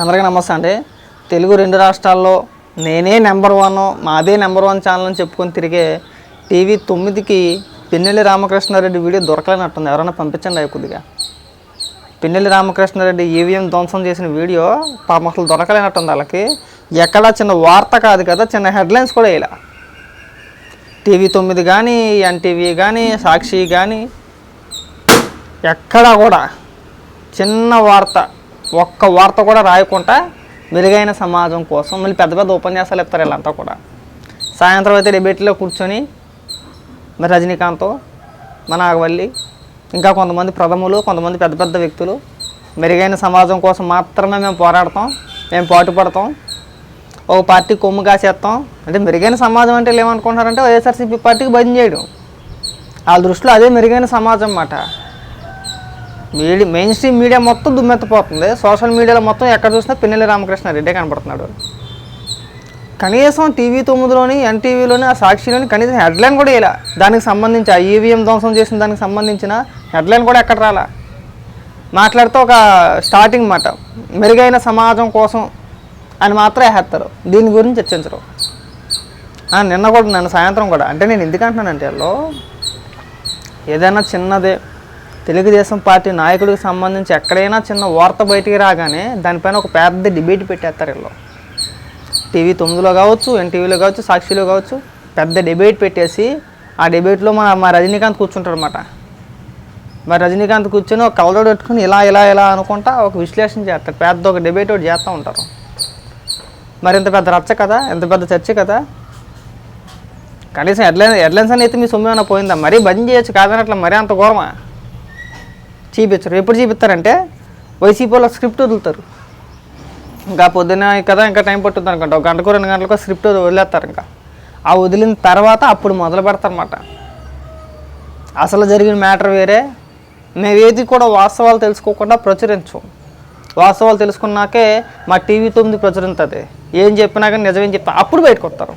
అందరికీ నమస్తే అండి. తెలుగు రెండు రాష్ట్రాల్లో నేనే నెంబర్ వన్ మాదే నెంబర్ వన్ ఛానల్ అని చెప్పుకొని తిరిగే టీవీ తొమ్మిదికి పిన్నెల్లి రామకృష్ణారెడ్డి వీడియో దొరకలేనట్టుంది. ఎవరైనా పంపించండి అవి కొద్దిగా. పిన్నెల్లి రామకృష్ణారెడ్డి ఈవీఎం ధ్వంసం చేసిన వీడియో పాపం అసలు దొరకలేనట్టుంది వాళ్ళకి. ఎక్కడా చిన్న వార్త కాదు కదా చిన్న హెడ్లైన్స్ కూడా ఇలా టీవీ తొమ్మిది కానీ ఎన్టీవీ కానీ సాక్షి కానీ ఎక్కడా కూడా చిన్న వార్త ఒక్క వార్త కూడా రాయకుండా మెరుగైన సమాజం కోసం మళ్ళీ పెద్ద పెద్ద ఉపన్యాసాలు ఇస్తారు వీళ్ళంతా కూడా. సాయంత్రం అయితే డిబేట్లో కూర్చొని మరి రజనీకాంత్ మన నాగవల్లి ఇంకా కొంతమంది ప్రథములు కొంతమంది పెద్ద పెద్ద వ్యక్తులు మెరుగైన సమాజం కోసం మాత్రమే మేము పోరాడతాం మేము పాటుపడతాం ఒక పార్టీ కొమ్ము కాసేస్తాం. అంటే మెరుగైన సమాజం అంటే వీళ్ళు ఏమనుకుంటున్నారంటే వైఎస్ఆర్సీపీ పార్టీకి బంద్ చేయడం. వాళ్ళ దృష్టిలో అదే మెరుగైన సమాజం అన్నమాట. మీడియా మెయిన్ స్ట్రీమ్ మీడియా మొత్తం దుమ్మెత్తపోతుంది. సోషల్ మీడియాలో మొత్తం ఎక్కడ చూసినా పిన్నెల్లి రామకృష్ణారెడ్డే కనపడుతున్నాడు. కనీసం టీవీ తొమ్మిదిలోని ఎన్టీవీలోని ఆ సాక్షిలోని కనీసం హెడ్లైన్ కూడా ఇలా దానికి సంబంధించి ఆ ఈవీఎం ధ్వంసం చేసిన దానికి సంబంధించిన హెడ్లైన్ కూడా ఎక్కడ రాలా. మాట్లాడితే ఒక స్టార్టింగ్ మాట మెరుగైన సమాజం కోసం అని మాత్రం వేస్తారు దీని గురించి చర్చించరు. నిన్న కూడా నన్ను సాయంత్రం కూడా. అంటే నేను ఎందుకంటున్నానంటే వాళ్ళు ఏదైనా చిన్నదే తెలుగుదేశం పార్టీ నాయకుడికి సంబంధించి ఎక్కడైనా చిన్న వార్త బయటికి రాగానే దానిపైన ఒక పెద్ద డిబేట్ పెట్టేస్తారు వీళ్ళు. టీవీ తొమ్మిదిలో కావచ్చు ఎన్టీవీలో కావచ్చు సాక్షిలో కావచ్చు పెద్ద డిబేట్ పెట్టేసి ఆ డిబేట్లో మా మా రజనీకాంత్ కూర్చుంటాడు అనమాట మరి రజనీకాంత్ కూర్చొని ఒక కవలడు పెట్టుకుని ఇలా ఇలా ఇలా అనుకుంటా ఒక విశ్లేషణ చేస్తారు. పెద్ద ఒక డిబేట్ ఒకటి చేస్తూ ఉంటారు. మరి ఇంత పెద్ద రచ్చ కదా ఎంత పెద్ద చర్చ కదా. కనీసం హెడ్లైన్ హెడ్లైన్స్ అని అయితే మీ సొమ్ము ఏమైనా పోయిందా? మరీ బంద్ చేయొచ్చు కాదనట్ల మరీ అంత ఘోరమా? చూపించరు ఎప్పుడు చూపిస్తారంటే వైసీపీలో స్క్రిప్ట్ వదులుతారు. ఇంకా పొద్దున కదా ఇంకా టైం పట్టుద్ది అనుకుంటా. ఒక గంటకు రెండు గంటలకు స్క్రిప్ట్ వదిలేస్తారు ఇంకా. ఆ వదిలిన తర్వాత అప్పుడు మొదలు పెడతారన్నమాట. అసలు జరిగిన మ్యాటర్ వేరే. మేము ఏది కూడా వాస్తవాలు తెలుసుకోకుండా ప్రచురించు. వాస్తవాలు తెలుసుకున్నాకే మా టీవీ తొమ్మిది ప్రచురింతుంది. ఏం చెప్పినా కానీ నిజమేం చెప్తా అప్పుడు బయటకు వస్తారు.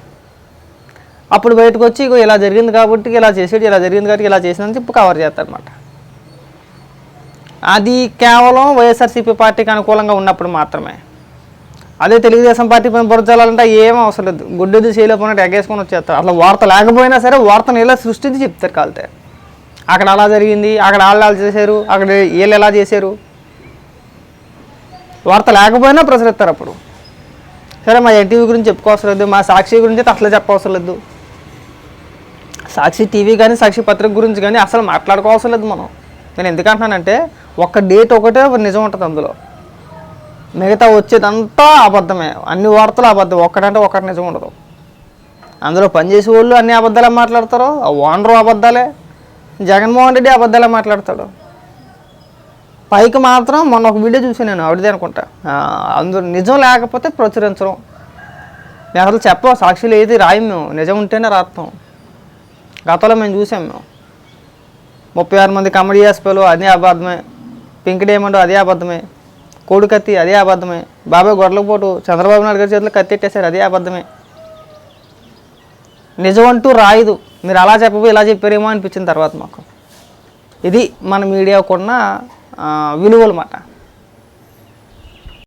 అప్పుడు బయటకు వచ్చి ఇగో ఇలా జరిగింది కాబట్టి ఇలా చేసేది ఇలా జరిగింది కాబట్టి ఇలా చేసిందని చెప్పి కవర్ చేస్తారనమాట అది కేవలం వైఎస్ఆర్సీపీ పార్టీకి అనుకూలంగా ఉన్నప్పుడు మాత్రమే. అదే తెలుగుదేశం పార్టీ పైన బురజాలంటే ఏం అవసరం లేదు. గుడ్డది చేయలేకపోయినట్టు ఎగేసుకొని వచ్చేస్తారు. అసలు వార్త లేకపోయినా సరే వార్తను ఇలా సృష్టించి చెప్తారు కాలితే. అక్కడ అలా జరిగింది అక్కడ వాళ్ళు అలా చేశారు అక్కడ వీళ్ళు ఎలా చేశారు. వార్త లేకపోయినా ప్రచురిస్తారు అప్పుడు. సరే మా ఎన్టీవీ గురించి చెప్పుకోవసరం లేదు మా సాక్షి గురించి అయితే అసలు చెప్పవసరం లేదు. సాక్షి టీవీ కానీ సాక్షి పత్రిక గురించి కానీ అసలు మాట్లాడుకోవసరం లేదు మనం. నేను ఎందుకంటున్నానంటే ఒక్క డేట్ ఒకటే నిజం ఉంటుంది అందులో. మిగతా వచ్చేదంతా అబద్ధమే. అన్ని వార్తలు అబద్ధం. ఒక్కడంటే ఒక్కటి నిజం ఉండదు. అందులో పనిచేసే వాళ్ళు అన్ని అబద్ధాలే మాట్లాడతారు. ఆ ఓనరు అబద్ధాలే. జగన్మోహన్ రెడ్డి అబద్ధాలే మాట్లాడతాడు. పైకి మాత్రం మొన్న ఒక వీడియో చూసాను నేను ఆవిడదే అనుకుంటా. అందులో నిజం లేకపోతే ప్రచురించడం నేను అసలు చెప్పవు సాక్షులు ఏది రాయం మేము. నిజం ఉంటేనే రాస్తాం. గతంలో మేము చూసాం మేము. ముప్పై ఆరు మంది కమెడీ ఎస్పీలు అన్నీ అబద్ధమే. పింక్ డైమండ్ అదే అబద్ధమే. కోడి కత్తి అదే అబద్ధమే. బాబాయ్ గొడవలపోటు చంద్రబాబు నాయుడు గారి చేతిలో కత్తి ఎట్టేశారు అదే అబద్ధమే. నిజం అంటూ రాయదు. మీరు అలా చెప్పబో ఇలా చెప్పారేమో అనిపించిన తర్వాత మాకు. ఇది మన మీడియాకున్న విలువలు మాట.